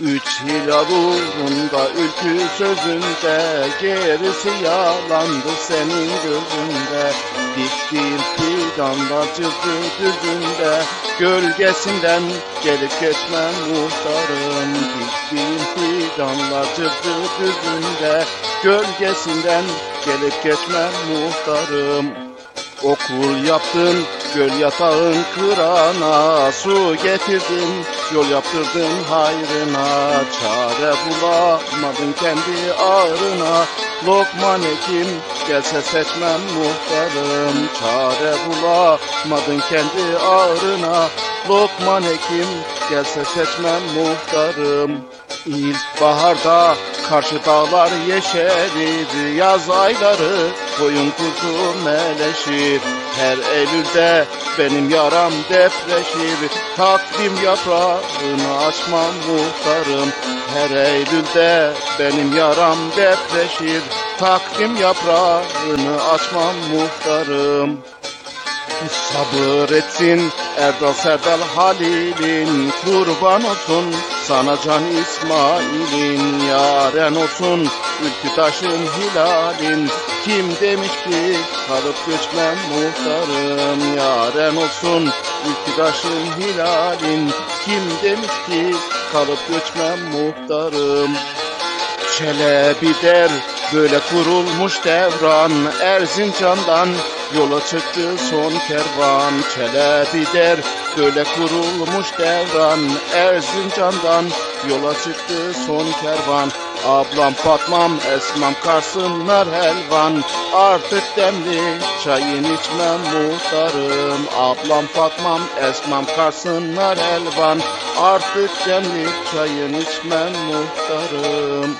Üç hilal uğrunda ülkü sözünde Gerisi yalandı senin gözünde. Diktiğin fidanlar cızı düzünde Gölgesinden gelip geçmem muhtarım. Diktiğin fidanlar cızı düzünde Gölgesinden gelip geçmem muhtarım Okul yaptın göl yatağın kırana Su getirdin yol yaptırdın hayrına. Çare bulamadın kendi ağrına. Lokman hekim gelse seçmem muhtarım. Çare bulamadın kendi ağrına. Lokman hekim gelse seçmem muhtarım İlkbaharda karşı dağlar yeşerir Yaz ayları koyun kuzu meleşir. Her Eylül'de benim yaram depreşir Takvim yaprağını açmam muhtarım. Her Eylül'de benim yaram depreşir Takvim yaprağını açmam muhtarım. Sabır etsin Erdal Serdal Halil'in Kurban olsun sana can İsmail'in Yaren olsun Ülkütaş'ın Hilal'in Kim demiş ki kalıp göçmem muhtarım Yaren olsun Ülkütaş'ın Hilal'in Kim demiş ki kalıp göçmem muhtarım? Çelebi der böyle kurulmuş devran. Erzincan'dan yola çıktı son kervan. Çelebi der böyle kurulmuş devran Erzincan'dan yola çıktı son kervan. Ablam Fatmam Esmam karsınlar helvan Artık demli çayın içmem muhtarım. Ablam Fatmam Esmam karsınlar helvan Artık demli çayın içmem muhtarım